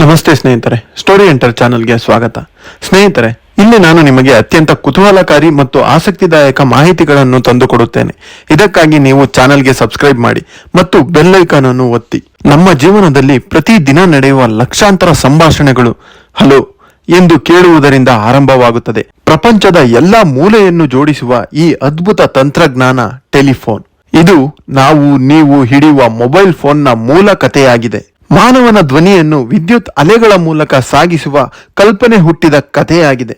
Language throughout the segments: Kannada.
ನಮಸ್ತೆ ಸ್ನೇಹಿತರೆ ಸ್ಟೋರಿ ಎಂಟರ್ ಚಾನೆಲ್ಗೆ ಸ್ವಾಗತ. ಸ್ನೇಹಿತರೆ, ಇಲ್ಲಿ ನಾನು ನಿಮಗೆ ಅತ್ಯಂತ ಕುತೂಹಲಕಾರಿ ಮತ್ತು ಆಸಕ್ತಿದಾಯಕ ಮಾಹಿತಿಗಳನ್ನು ತಂದುಕೊಡುತ್ತೇನೆ. ಇದಕ್ಕಾಗಿ ನೀವು ಚಾನೆಲ್ಗೆ ಸಬ್ಸ್ಕ್ರೈಬ್ ಮಾಡಿ ಮತ್ತು ಬೆಲ್ ಐಕಾನ್ ಅನ್ನು ಒತ್ತಿ. ನಮ್ಮ ಜೀವನದಲ್ಲಿ ಪ್ರತಿ ದಿನ ನಡೆಯುವ ಲಕ್ಷಾಂತರ ಸಂಭಾಷಣೆಗಳು ಹಲೋ ಎಂದು ಕೇಳುವುದರಿಂದ ಆರಂಭವಾಗುತ್ತದೆ. ಪ್ರಪಂಚದ ಎಲ್ಲಾ ಮೂಲೆಯನ್ನು ಜೋಡಿಸುವ ಈ ಅದ್ಭುತ ತಂತ್ರಜ್ಞಾನ ಟೆಲಿಫೋನ್. ಇದು ನಾವು, ನೀವು ಹಿಡಿಯುವ ಮೊಬೈಲ್ ಫೋನ್ನ ಮೂಲ ಕಥೆಯಾಗಿದೆ. ಮಾನವನ ಧ್ವನಿಯನ್ನು ವಿದ್ಯುತ್ ಅಲೆಗಳ ಮೂಲಕ ಸಾಗಿಸುವ ಕಲ್ಪನೆ ಹುಟ್ಟಿದ ಕಥೆಯಾಗಿದೆ.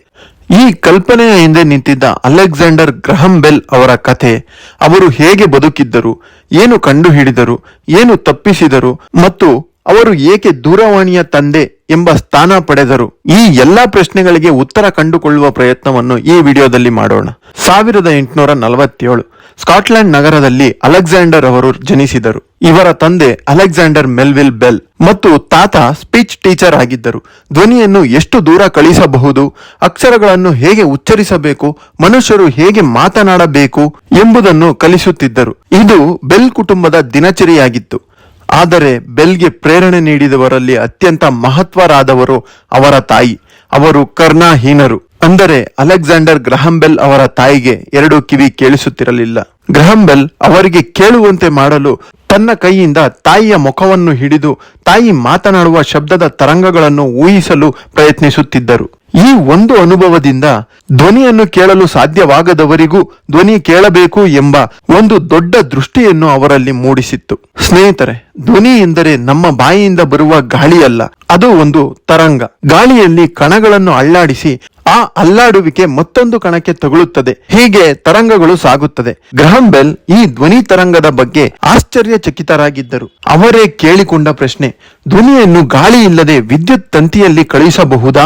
ಈ ಕಲ್ಪನೆಯ ಹಿಂದೆ ನಿಂತಿದ್ದ ಅಲೆಕ್ಸಾಂಡರ್ ಗ್ರಹಂ ಬೆಲ್ ಅವರ ಕಥೆ, ಅವರು ಹೇಗೆ ಬದುಕಿದ್ದರು, ಏನು ಕಂಡುಹಿಡಿದರು, ಏನು ತಪ್ಪಿಸಿದರು ಮತ್ತು ಅವರು ಏಕೆ ದೂರವಾಣಿಯ ತಂದೆ ಎಂಬ ಸ್ಥಾನ ಪಡೆದರು, ಈ ಎಲ್ಲಾ ಪ್ರಶ್ನೆಗಳಿಗೆ ಉತ್ತರ ಕಂಡುಕೊಳ್ಳುವ ಪ್ರಯತ್ನವನ್ನು ಈ ವಿಡಿಯೋದಲ್ಲಿ ಮಾಡೋಣ. ಸಾವಿರದ ಎಂಟುನೂರ ನಲವತ್ತೇಳು ಸ್ಕಾಟ್ಲೆಂಡ್ ನಗರದಲ್ಲಿ ಅಲೆಕ್ಸಾಂಡರ್ ಅವರು ಜನಿಸಿದರು. ಇವರ ತಂದೆ ಅಲೆಕ್ಸಾಂಡರ್ ಮೆಲ್ವಿಲ್ ಬೆಲ್ ಮತ್ತು ತಾತ ಸ್ಪೀಚ್ ಟೀಚರ್ ಆಗಿದ್ದರು. ಧ್ವನಿಯನ್ನು ಎಷ್ಟು ದೂರ ಕಳಿಸಬಹುದು, ಅಕ್ಷರಗಳನ್ನು ಹೇಗೆ ಉಚ್ಚರಿಸಬೇಕು, ಮನುಷ್ಯರು ಹೇಗೆ ಮಾತನಾಡಬೇಕು ಎಂಬುದನ್ನು ಕಲಿಸುತ್ತಿದ್ದರು. ಇದು ಬೆಲ್ ಕುಟುಂಬದ ದಿನಚರಿಯಾಗಿತ್ತು. ಆದರೆ ಬೆಲ್ಗೆ ಪ್ರೇರಣೆ ನೀಡಿದವರಲ್ಲಿ ಅತ್ಯಂತ ಮಹತ್ವರಾದವರು ಅವರ ತಾಯಿ. ಅವರು ಕರ್ಣಾಹೀನರು. ಅಂದರೆ ಅಲೆಕ್ಸಾಂಡರ್ ಗ್ರಹಂ ಬೆಲ್ ಅವರ ತಾಯಿಗೆ ಎರಡು ಕಿವಿ ಕೇಳಿಸುತ್ತಿರಲಿಲ್ಲ. ಗ್ರಹಂ ಬೆಲ್ ಅವರಿಗೆ ಕೇಳುವಂತೆ ಮಾಡಲು ತನ್ನ ಕೈಯಿಂದ ತಾಯಿಯ ಮುಖವನ್ನು ಹಿಡಿದು ತಾಯಿ ಮಾತನಾಡುವ ಶಬ್ದದ ತರಂಗಗಳನ್ನು ಊಹಿಸಲು ಪ್ರಯತ್ನಿಸುತ್ತಿದ್ದರು. ಈ ಒಂದು ಅನುಭವದಿಂದ ಧ್ವನಿಯನ್ನು ಕೇಳಲು ಸಾಧ್ಯವಾಗದವರಿಗೂ ಧ್ವನಿ ಕೇಳಬೇಕು ಎಂಬ ಒಂದು ದೊಡ್ಡ ದೃಷ್ಟಿಯನ್ನು ಅವರಲ್ಲಿ ಮೂಡಿಸಿತ್ತು. ಸ್ನೇಹಿತರೆ, ಧ್ವನಿ ಎಂದರೆ ನಮ್ಮ ಬಾಯಿಯಿಂದ ಬರುವ ಗಾಳಿಯಲ್ಲ, ಅದು ಒಂದು ತರಂಗ. ಗಾಳಿಯಲ್ಲಿ ಕಣಗಳನ್ನು ಅಳ್ಳಾಡಿಸಿ ಆ ಅಲ್ಲಾಡುವಿಕೆ ಮತ್ತೊಂದು ಕಣಕ್ಕೆ ತಗುಲುತ್ತದೆ. ಹೀಗೆ ತರಂಗಗಳು ಸಾಗುತ್ತದೆ. ಗ್ರಹಂ ಬೆಲ್ ಈ ಧ್ವನಿ ತರಂಗದ ಬಗ್ಗೆ ಆಶ್ಚರ್ಯಚಕಿತರಾಗಿದ್ದರು. ಅವರೇ ಕೇಳಿಕೊಂಡ ಪ್ರಶ್ನೆ, ಧ್ವನಿಯನ್ನು ಗಾಳಿ ಇಲ್ಲದೆ ವಿದ್ಯುತ್ ತಂತಿಯಲ್ಲಿ ಕಳುಹಿಸಬಹುದಾ?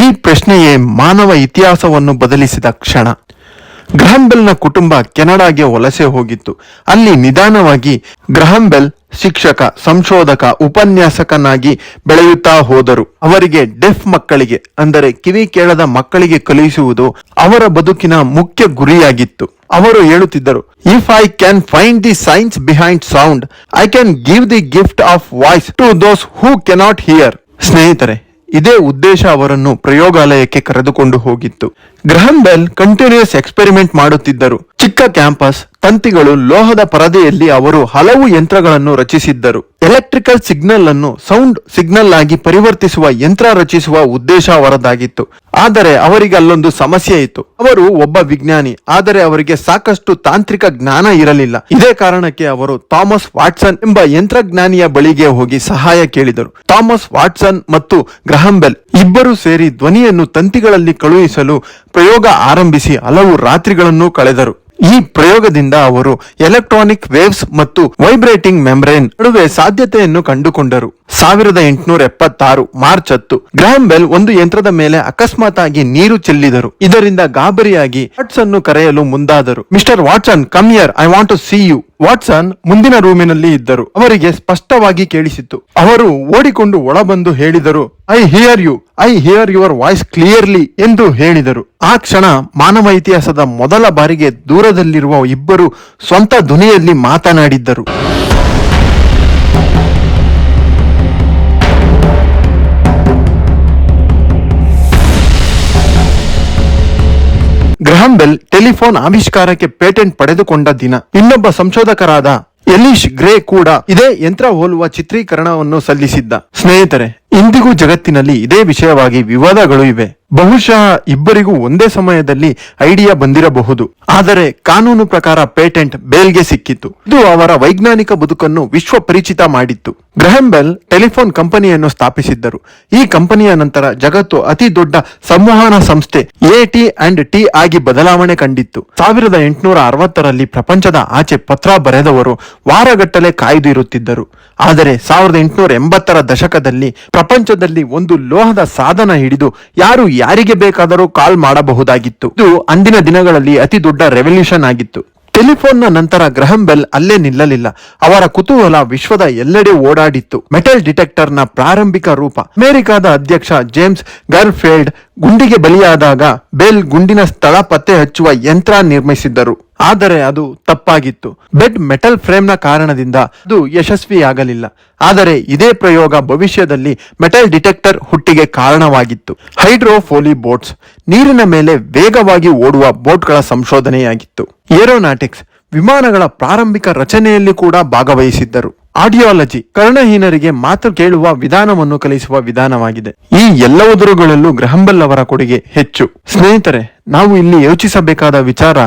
ಈ ಪ್ರಶ್ನೆಯೇ ಮಾನವ ಇತಿಹಾಸವನ್ನು ಬದಲಿಸಿದ ಕ್ಷಣ. ಗ್ರಹಂ ಬೆಲ್ನ ಕುಟುಂಬ ಕೆನಡಾಗೆ ವಲಸೆ ಹೋಗಿತ್ತು. ಅಲ್ಲಿ ನಿಧಾನವಾಗಿ ಗ್ರಹಂಬೆಲ್ ಶಿಕ್ಷಕ, ಸಂಶೋಧಕ, ಉಪನ್ಯಾಸಕನಾಗಿ ಬೆಳೆಯುತ್ತಾ ಹೋದರು. ಅವರಿಗೆ ಡೆಫ್ ಮಕ್ಕಳಿಗೆ, ಅಂದರೆ ಕಿವಿ ಕೇಳದ ಮಕ್ಕಳಿಗೆ ಕಲಿಸುವುದು ಅವರ ಬದುಕಿನ ಮುಖ್ಯ ಗುರಿಯಾಗಿತ್ತು. ಅವರು ಹೇಳುತ್ತಿದ್ದರು if I can find the science behind sound I can give the gift of voice to those who cannot hear ಸ್ನೇಹಿತರೆ ಇದೇ ಉದ್ದೇಶ ಅವರನ್ನು ಪ್ರಯೋಗಾಲಯಕ್ಕೆ ಕರೆದುಕೊಂಡು ಹೋಗಿತ್ತು. ಗ್ರಹಂ ಬೆಲ್ ಕಂಟಿನ್ಯೂಸ್ ಎಕ್ಸ್ಪೆರಿಮೆಂಟ್ ಮಾಡುತ್ತಿದ್ದರು. ಚಿಕ್ಕ ಕ್ಯಾಂಪಸ್, ತಂತಿಗಳು ಲೋಹದ ಪರದೆಯಲ್ಲಿ ಅವರು ಹಲವು ಯಂತ್ರಗಳನ್ನು ರಚಿಸಿದ್ದರು. ಎಲೆಕ್ಟ್ರಿಕಲ್ ಸಿಗ್ನಲ್ ಅನ್ನು ಸೌಂಡ್ ಸಿಗ್ನಲ್ ಆಗಿ ಪರಿವರ್ತಿಸುವ ಯಂತ್ರ ರಚಿಸುವ ಉದ್ದೇಶ ಅವರದಾಗಿತ್ತು. ಆದರೆ ಅವರಿಗೆ ಅಲ್ಲೊಂದು ಸಮಸ್ಯೆ ಇತ್ತು. ಅವರು ಒಬ್ಬ ವಿಜ್ಞಾನಿ, ಆದರೆ ಅವರಿಗೆ ಸಾಕಷ್ಟು ತಾಂತ್ರಿಕ ಜ್ಞಾನ ಇರಲಿಲ್ಲ. ಇದೇ ಕಾರಣಕ್ಕೆ ಅವರು ಥಾಮಸ್ ವಾಟ್ಸನ್ ಎಂಬ ಯಂತ್ರಜ್ಞಾನಿಯ ಬಳಿಗೆ ಹೋಗಿ ಸಹಾಯ ಕೇಳಿದರು. ಥಾಮಸ್ ವಾಟ್ಸನ್ ಮತ್ತು ಗ್ರಹಂಬೆಲ್ ಇಬ್ಬರು ಸೇರಿ ಧ್ವನಿಯನ್ನು ತಂತಿಗಳಲ್ಲಿ ಕಳುಹಿಸಲು ಪ್ರಯೋಗ ಆರಂಭಿಸಿ ಹಲವು ರಾತ್ರಿಗಳನ್ನು ಕಳೆದರು. ಈ ಪ್ರಯೋಗದಿಂದ ಅವರು ಎಲೆಕ್ಟ್ರಾನಿಕ್ ವೇವ್ಸ್ ಮತ್ತು ವೈಬ್ರೇಟಿಂಗ್ ಮೆಮ್ರೇನ್ ನಡುವೆ ಸಾಧ್ಯತೆಯನ್ನು ಕಂಡುಕೊಂಡರು. ಸಾವಿರದ ಎಂಟುನೂರ ಎಪ್ಪತ್ತಾರು ಮಾರ್ಚ್ ಹತ್ತು ಗ್ರಾಮ್ ಬೆಲ್ ಒಂದು ಯಂತ್ರದ ಮೇಲೆ ಅಕಸ್ಮಾತ್ ಆಗಿ ನೀರು ಚೆಲ್ಲಿದರು. ಇದರಿಂದ ಗಾಬರಿಯಾಗಿ ವಾಟ್ಸನ್ ಕರೆಯಲು ಮುಂದಾದರು. Mister Watson come here I want to see you Watson ಮುಂದಿನ ರೂಮಿನಲ್ಲಿ ಇದ್ದರು. ಅವರಿಗೆ ಸ್ಪಷ್ಟವಾಗಿ ಕೇಳಿಸಿತ್ತು. ಅವರು ಓಡಿಕೊಂಡು ಒಳಬಂದು ಹೇಳಿದರು I hear you I hear your voice clearly ಎಂದು ಹೇಳಿದರು. ಆ ಕ್ಷಣ ಮಾನವ ಇತಿಹಾಸದ ಮೊದಲ ಬಾರಿಗೆ ದೂರದಲ್ಲಿರುವ ಇಬ್ಬರು ಸ್ವಂತ ಧ್ವನಿಯಲ್ಲಿ ಮಾತನಾಡಿದ್ದರು. ಗ್ರಹಂ ಬೆಲ್ ಟೆಲಿಫೋನ್ ಆವಿಷ್ಕಾರಕ್ಕೆ ಪೇಟೆಂಟ್ ಪಡೆದುಕೊಂಡ ದಿನ. ಇನ್ನೊಬ್ಬ ಸಂಶೋಧಕರಾದ ಎಲಿಶ್ ಗ್ರೇ ಕೂಡ ಇದೇ ಯಂತ್ರ ಹೋಲುವ ಚಿತ್ರೀಕರಣವನ್ನು ಸಲ್ಲಿಸಿದ್ದ. ಸ್ನೇಹಿತರೆ ಇಂದಿಗೂ ಜಗತ್ತಿನಲ್ಲಿ ಇದೇ ವಿಷಯವಾಗಿ ವಿವಾದಗಳು ಇವೆ. ಬಹುಶಃ ಇಬ್ಬರಿಗೂ ಒಂದೇ ಸಮಯದಲ್ಲಿ ಐಡಿಯಾ ಬಂದಿರಬಹುದು. ಆದರೆ ಕಾನೂನು ಪ್ರಕಾರ ಪೇಟೆಂಟ್ ಬೇಲ್ಗೆ ಸಿಕ್ಕಿತ್ತು ಇದು ಅವರ ವೈಜ್ಞಾನಿಕ ಬದುಕನ್ನು ವಿಶ್ವ ಪರಿಚಿತ ಮಾಡಿತ್ತು. ಗ್ರಹಂ ಬೆಲ್ ಟೆಲಿಫೋನ್ ಕಂಪನಿಯನ್ನು ಸ್ಥಾಪಿಸಿದ್ದರು. ಈ ಕಂಪನಿಯ ನಂತರ ಜಗತ್ತು ಅತಿ ದೊಡ್ಡ ಸಂವಹನ ಸಂಸ್ಥೆ ಎ ಅಂಡ್ ಟಿ ಆಗಿ ಬದಲಾವಣೆ ಕಂಡಿತ್ತು. ಸಾವಿರದ ಎಂಟುನೂರ ಅರವತ್ತರಲ್ಲಿ ಪ್ರಪಂಚದ ಆಚೆ ಪತ್ರ ಬರೆದವರು ವಾರಗಟ್ಟಲೆ ಕಾಯ್ದು ಇರುತ್ತಿದ್ದರು. ಆದರೆ ಸಾವಿರದ ಎಂಟುನೂರ ಎಂಬತ್ತರ ದಶಕದಲ್ಲಿ ಪ್ರಪಂಚದಲ್ಲಿ ಒಂದು ಲೋಹದ ಸಾಧನ ಹಿಡಿದು ಯಾರು ಯಾರಿಗೆ ಬೇಕಾದರೂ ಕಾಲ್ ಮಾಡಬಹುದಾಗಿತ್ತು. ಇದು ಅಂದಿನ ದಿನಗಳಲ್ಲಿ ಅತಿ ದೊಡ್ಡ ರೆವಲ್ಯೂಷನ್ ಆಗಿತ್ತು. ಟೆಲಿಫೋನ್ನ ನಂತರ ಗ್ರಹಂ ಬೆಲ್ ಅಲ್ಲೇ ನಿಲ್ಲಲಿಲ್ಲ. ಅವರ ಕುತೂಹಲ ವಿಶ್ವದ ಎಲ್ಲೆಡೆ ಓಡಾಡಿತ್ತು. ಮೆಟಲ್ ಡಿಟೆಕ್ಟರ್ನ ಪ್ರಾರಂಭಿಕ ರೂಪ. ಅಮೆರಿಕದ ಅಧ್ಯಕ್ಷ ಜೇಮ್ಸ್ ಗರ್ಫೇಲ್ಡ್ ಗುಂಡಿಗೆ ಬಲಿಯಾದಾಗ ಬೆಲ್ ಗುಂಡಿನ ಸ್ಥಳ ಪತ್ತೆ ಹಚ್ಚುವ ಯಂತ್ರ ನಿರ್ಮಿಸಿದ್ದರು. ಆದರೆ ಅದು ತಪ್ಪಾಗಿತ್ತು. ಬೆಡ್ ಮೆಟಲ್ ಫ್ರೇಮ್ನ ಕಾರಣದಿಂದ ಅದು ಯಶಸ್ವಿಯಾಗಲಿಲ್ಲ. ಆದರೆ ಇದೇ ಪ್ರಯೋಗ ಭವಿಷ್ಯದಲ್ಲಿ ಮೆಟಲ್ ಡಿಟೆಕ್ಟರ್ ಹುಟ್ಟಿಗೆ ಕಾರಣವಾಗಿತ್ತು. ಹೈಡ್ರೋಫೋಲಿ ಬೋಟ್ಸ್ ನೀರಿನ ಮೇಲೆ ವೇಗವಾಗಿ ಓಡುವ ಬೋಟ್ಗಳ ಸಂಶೋಧನೆಯಾಗಿತ್ತು. ಏರೋನಾಟಿಕ್ಸ್ ವಿಮಾನಗಳ ಪ್ರಾರಂಭಿಕ ರಚನೆಯಲ್ಲಿ ಕೂಡ ಭಾಗವಹಿಸಿದ್ದರು. ಆಡಿಯಾಲಜಿ ಕರ್ಣಹೀನರಿಗೆ ಮಾತು ಕೇಳುವ ವಿಧಾನವನ್ನು ಕಲಿಸುವ ವಿಧಾನವಾಗಿದೆ. ಈ ಎಲ್ಲವುದರುಗಳಲ್ಲೂ ಗ್ರಹಂಬಲ್ ಅವರ ಕೊಡುಗೆ ಹೆಚ್ಚು. ಸ್ನೇಹಿತರೆ, ನಾವು ಇಲ್ಲಿ ಯೋಚಿಸಬೇಕಾದ ವಿಚಾರ,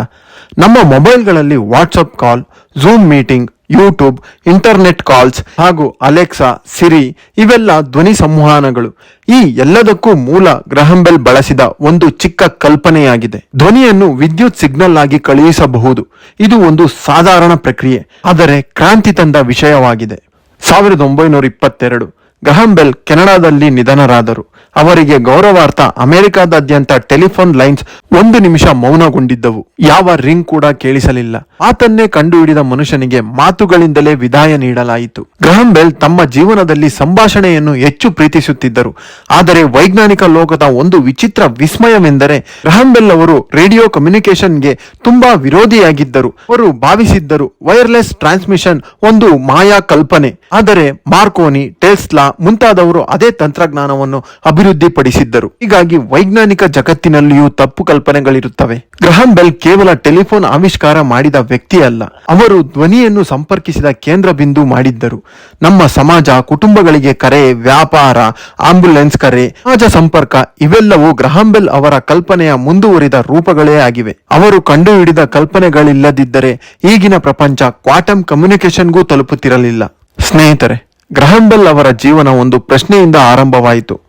ನಮ್ಮ ಮೊಬೈಲ್ಗಳಲ್ಲಿ WhatsApp call Zoom meeting YouTube, internet calls ಹಾಗೂ ಅಲೆಕ್ಸಾ, ಸಿರಿ ಇವೆಲ್ಲ ಧ್ವನಿ ಸಂವಹನಗಳು. ಈ ಎಲ್ಲದಕ್ಕೂ ಮೂಲ ಗ್ರಹಂಬೆಲ್ ಬಳಸಿದ ಒಂದು ಚಿಕ್ಕ ಕಲ್ಪನೆಯಾಗಿದೆ. ಧ್ವನಿಯನ್ನು ವಿದ್ಯುತ್ ಸಿಗ್ನಲ್ ಆಗಿ ಕಳುಹಿಸಬಹುದು. ಇದು ಒಂದು ಸಾಧಾರಣ ಪ್ರಕ್ರಿಯೆ, ಆದರೆ ಕ್ರಾಂತಿ ತಂದ ವಿಷಯವಾಗಿದೆ. ಸಾವಿರದ ಒಂಬೈನೂರ ಇಪ್ಪತ್ತೆರಡು ಗ್ರಹಂ ಬೆಲ್ ಕೆನಡಾದಲ್ಲಿ ನಿಧನರಾದರು. ಅವರಿಗೆ ಗೌರವಾರ್ಥ ಅಮೆರಿಕಾದಾದ್ಯಂತ ಟೆಲಿಫೋನ್ ಲೈನ್ಸ್ ಒಂದು ನಿಮಿಷ ಮೌನಗೊಂಡಿದ್ದವು. ಯಾವ ರಿಂಗ್ ಕೂಡ ಕೇಳಿಸಲಿಲ್ಲ. ಆತನ್ನೇ ಕಂಡುಹಿಡಿದ ಮನುಷ್ಯನಿಗೆ ಮಾತುಗಳಿಂದಲೇ ವಿದಾಯ ನೀಡಲಾಯಿತು. ಗ್ರಹಂ ಬೆಲ್ ತಮ್ಮ ಜೀವನದಲ್ಲಿ ಸಂಭಾಷಣೆಯನ್ನು ಹೆಚ್ಚು ಪ್ರೀತಿಸುತ್ತಿದ್ದರು. ಆದರೆ ವೈಜ್ಞಾನಿಕ ಲೋಕದ ಒಂದು ವಿಚಿತ್ರ ವಿಸ್ಮಯವೆಂದರೆ ಗ್ರಹಂ ಬೆಲ್ ಅವರು ರೇಡಿಯೋ ಕಮ್ಯುನಿಕೇಶನ್ಗೆ ತುಂಬಾ ವಿರೋಧಿಯಾಗಿದ್ದರು. ಅವರು ಭಾವಿಸಿದ್ದರು ವೈರ್ಲೆಸ್ ಟ್ರಾನ್ಸ್ಮಿಷನ್ ಒಂದು ಮಾಯಾ ಕಲ್ಪನೆ. ಆದರೆ ಮಾರ್ಕೋನಿ, ಟೆಸ್ಲಾ ಮುಂತಾದವರು ಅದೇ ತಂತ್ರಜ್ಞಾನವನ್ನು ಅಭಿವೃದ್ಧಿಪಡಿಸಿದ್ದರು. ಹೀಗಾಗಿ ವೈಜ್ಞಾನಿಕ ಜಗತ್ತಿನಲ್ಲಿಯೂ ತಪ್ಪು ಕಲ್ಪನೆಗಳಿರುತ್ತವೆ. ಗ್ರಹಂ ಬೆಲ್ ಕೇವಲ ಟೆಲಿಫೋನ್ ಆವಿಷ್ಕಾರ ಮಾಡಿದ ವ್ಯಕ್ತಿ ಅಲ್ಲ. ಅವರು ಧ್ವನಿಯನ್ನು ಸಂಪರ್ಕಿಸಿದ ಕೇಂದ್ರ ಬಿಂದು ಮಾಡಿದ್ದರು. ನಮ್ಮ ಸಮಾಜ, ಕುಟುಂಬಗಳಿಗೆ ಕರೆ, ವ್ಯಾಪಾರ, ಆಂಬ್ಯುಲೆನ್ಸ್ ಕರೆ, ಸಮಾಜ ಸಂಪರ್ಕ ಇವೆಲ್ಲವೂ ಗ್ರಹಂ ಬೆಲ್ ಅವರ ಕಲ್ಪನೆಯ ಮುಂದುವರಿದ ರೂಪಗಳೇ ಆಗಿವೆ. ಅವರು ಕಂಡುಹಿಡಿದ ಕಲ್ಪನೆಗಳಿಲ್ಲದಿದ್ದರೆ ಈಗಿನ ಪ್ರಪಂಚ ಕ್ವಾಟಮ್ ಕಮ್ಯುನಿಕೇಶನ್ಗೂ ತಲುಪುತ್ತಿರಲಿಲ್ಲ. ಸ್ನೇಹಿತರೆ ಗ್ರಹಂ ಬೆಲ್ ಅವರ ಜೀವನ ಒಂದು ಪ್ರಶ್ನೆಯಿಂದ ಆರಂಭವಾಯಿತು.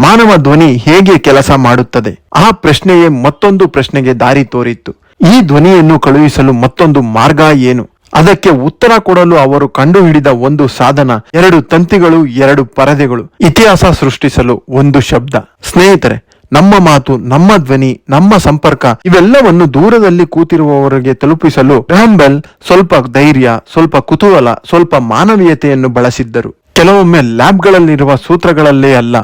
ಮಾನವ ಧ್ವನಿ ಹೇಗೆ ಕೆಲಸ ಮಾಡುತ್ತದೆ? ಆ ಪ್ರಶ್ನೆಯೇ ಮತ್ತೊಂದು ಪ್ರಶ್ನೆಗೆ ದಾರಿ ತೋರಿತ್ತು. ಈ ಧ್ವನಿಯನ್ನು ಕಳುಹಿಸಲು ಮತ್ತೊಂದು ಮಾರ್ಗ ಏನು? ಅದಕ್ಕೆ ಉತ್ತರ ಕೊಡಲು ಅವರು ಕಂಡುಹಿಡಿದ ಒಂದು ಸಾಧನ, ಎರಡು ತಂತಿಗಳು, ಎರಡು ಪರದೆಗಳು, ಇತಿಹಾಸ ಸೃಷ್ಟಿಸಲು ಒಂದು ಶಬ್ದ. ಸ್ನೇಹಿತರೆ ನಮ್ಮ ಮಾತು, ನಮ್ಮ ಧ್ವನಿ, ನಮ್ಮ ಸಂಪರ್ಕ ಇವೆಲ್ಲವನ್ನು ದೂರದಲ್ಲಿ ಕೂತಿರುವವರಿಗೆ ತಲುಪಿಸಲು ಗ್ರಹಂಬೆಲ್ ಸ್ವಲ್ಪ ಧೈರ್ಯ, ಸ್ವಲ್ಪ ಕುತೂಹಲ, ಸ್ವಲ್ಪ ಮಾನವೀಯತೆಯನ್ನು ಬಳಸಿದ್ದರು. ಕೆಲವೊಮ್ಮೆ ಲ್ಯಾಬ್ಗಳಲ್ಲಿರುವ ಸೂತ್ರಗಳಲ್ಲೇ ಅಲ್ಲ,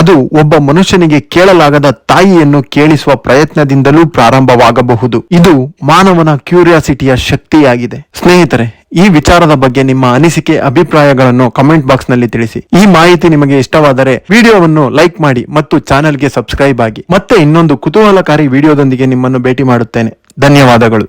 ಅದು ಒಬ್ಬ ಮನುಷ್ಯನಿಗೆ ಕೇಳಲಾಗದ ತಾಯಿಯನ್ನು ಕೇಳಿಸುವ ಪ್ರಯತ್ನದಿಂದಲೂ ಪ್ರಾರಂಭವಾಗಬಹುದು. ಇದು ಮಾನವನ ಕ್ಯೂರಿಯಾಸಿಟಿಯ ಶಕ್ತಿಯಾಗಿದೆ. ಸ್ನೇಹಿತರೆ, ಈ ವಿಚಾರದ ಬಗ್ಗೆ ನಿಮ್ಮ ಅನಿಸಿಕೆ, ಅಭಿಪ್ರಾಯಗಳನ್ನು ಕಮೆಂಟ್ ಬಾಕ್ಸ್ನಲ್ಲಿ ತಿಳಿಸಿ. ಈ ಮಾಹಿತಿ ನಿಮಗೆ ಇಷ್ಟವಾದರೆ ವಿಡಿಯೋವನ್ನು ಲೈಕ್ ಮಾಡಿ ಮತ್ತು ಚಾನೆಲ್ಗೆ ಸಬ್ಸ್ಕ್ರೈಬ್ ಆಗಿ. ಮತ್ತೆ ಇನ್ನೊಂದು ಕುತೂಹಲಕಾರಿ ವಿಡಿಯೋದೊಂದಿಗೆ ನಿಮ್ಮನ್ನು ಭೇಟಿ ಮಾಡುತ್ತೇನೆ. ಧನ್ಯವಾದಗಳು.